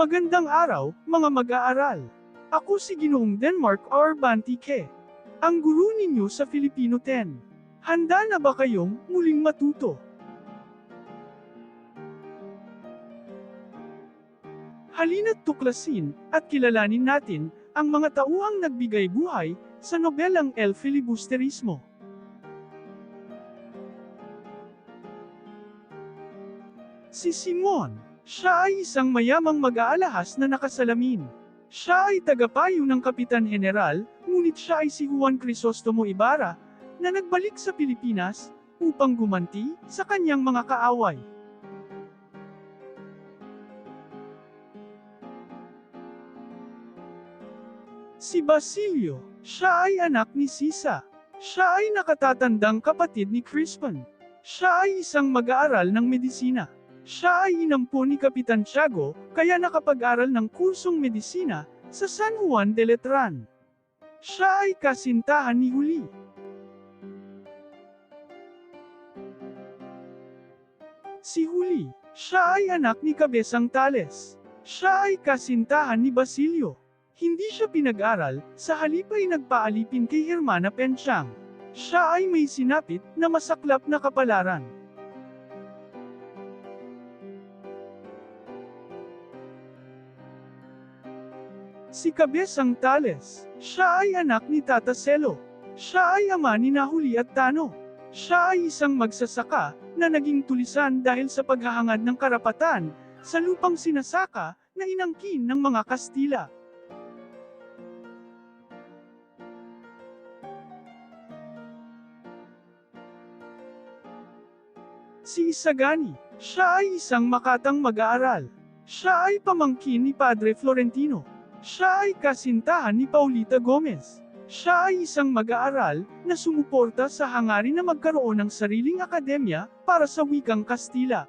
Magandang araw, mga mag-aaral. Ako si Ginoong Denmark R. Bantike, ang guru ninyo sa Filipino 10. Handa na ba kayong muling matuto? Halina't tuklasin at kilalanin natin ang mga tauhang nagbigay buhay sa nobelang El Filibusterismo. Si Simon, siya ay isang mayamang mag-aalahas na nakasalamin. Siya ay tagapayo ng Kapitan General, ngunit siya ay si Juan Crisostomo Ibarra, na nagbalik sa Pilipinas, upang gumanti sa kanyang mga kaaway. Si Basilio, siya ay anak ni Sisa. Siya ay nakatatandang kapatid ni Crispin. Siya ay isang mag-aaral ng medisina. Siya ay inampo ni Kapitan Tiago, kaya nakapag-aral ng kursong medisina sa San Juan de Letran. Siya ay kasintahan ni Huli. Si Huli, siya ay anak ni Kabesang Tales. Siya ay kasintahan ni Basilio. Hindi siya pinag-aral, sa halip ay nagpaalipin kay Hermana Penchang. Siya ay may sinapit na masaklap na kapalaran. Si Kabesang Tales, siya ay anak ni Tata Selo. Siya ay ama ni Nahuli at Tano. Siya ay isang magsasaka na naging tulisan dahil sa paghahangad ng karapatan sa lupang sinasaka na inangkin ng mga Kastila. Si Isagani, siya ay isang makatang mag-aaral. Siya ay pamangkin ni Padre Florentino. Siya ay kasintahan ni Paulita Gomez. Siya ay isang mag-aaral na sumuporta sa hangarin na magkaroon ng sariling akademya para sa wikang Kastila.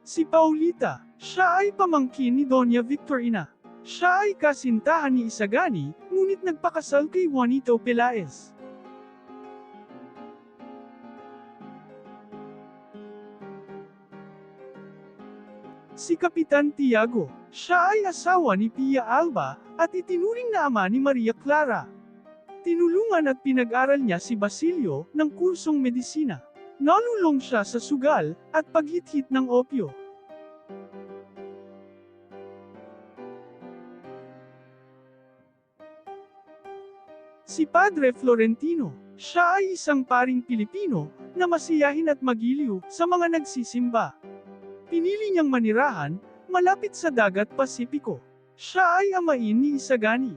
Si Paulita, siya ay pamangkin ni Doña Victorina. Siya ay kasintahan ni Isagani, ngunit nagpakasal kay Juanito Pelaez. Si Kapitan Tiago, siya ay asawa ni Pia Alba, at itinuring na ama ni Maria Clara. Tinulungan at pinag-aral niya si Basilio ng kursong medisina. Nalulong siya sa sugal at paghithit ng opyo. Si Padre Florentino, siya ay isang paring Pilipino na masiyahin at magiliw sa mga nagsisimba. Pinili niyang manirahan malapit sa dagat Pasipiko. Siya ay amain ni Isagani.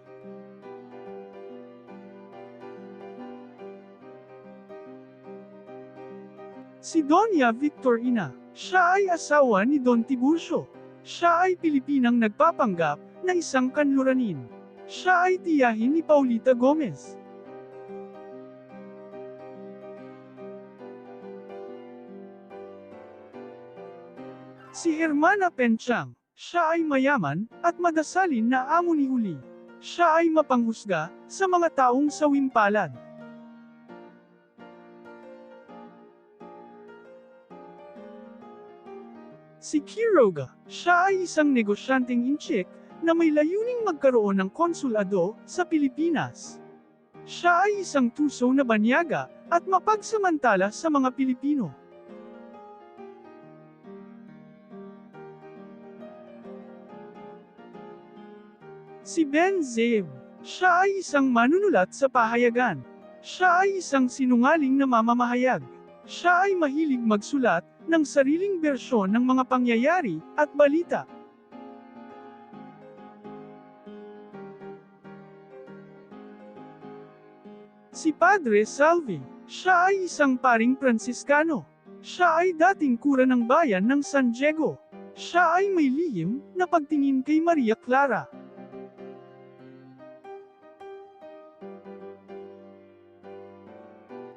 Si Doña Victorina, siya ay asawa ni Don Tiburcio. Siya ay Pilipinang nagpapanggap na isang kanluranin. Siya ay tiyahin ni Paulita Gomez. Si Hermana Penchang, siya ay mayaman at madasalin na amo ni Huli. Siya ay mapanghusga sa mga taong sawimpalad. Si Quiroga, siya ay isang negosyanteng inchik na may layuning magkaroon ng konsulado sa Pilipinas. Siya ay isang tuso na banyaga at mapagsamantala sa mga Pilipino. Si Ben Zev, siya ay isang manunulat sa pahayagan. Siya ay isang sinungaling na mamamahayag. Siya ay mahilig magsulat ng sariling bersyon ng mga pangyayari at balita. Si Padre Salvi, siya ay isang paring Pransiskano. Siya ay dating kura ng bayan ng San Diego. Siya ay may lihim na pagtingin kay Maria Clara.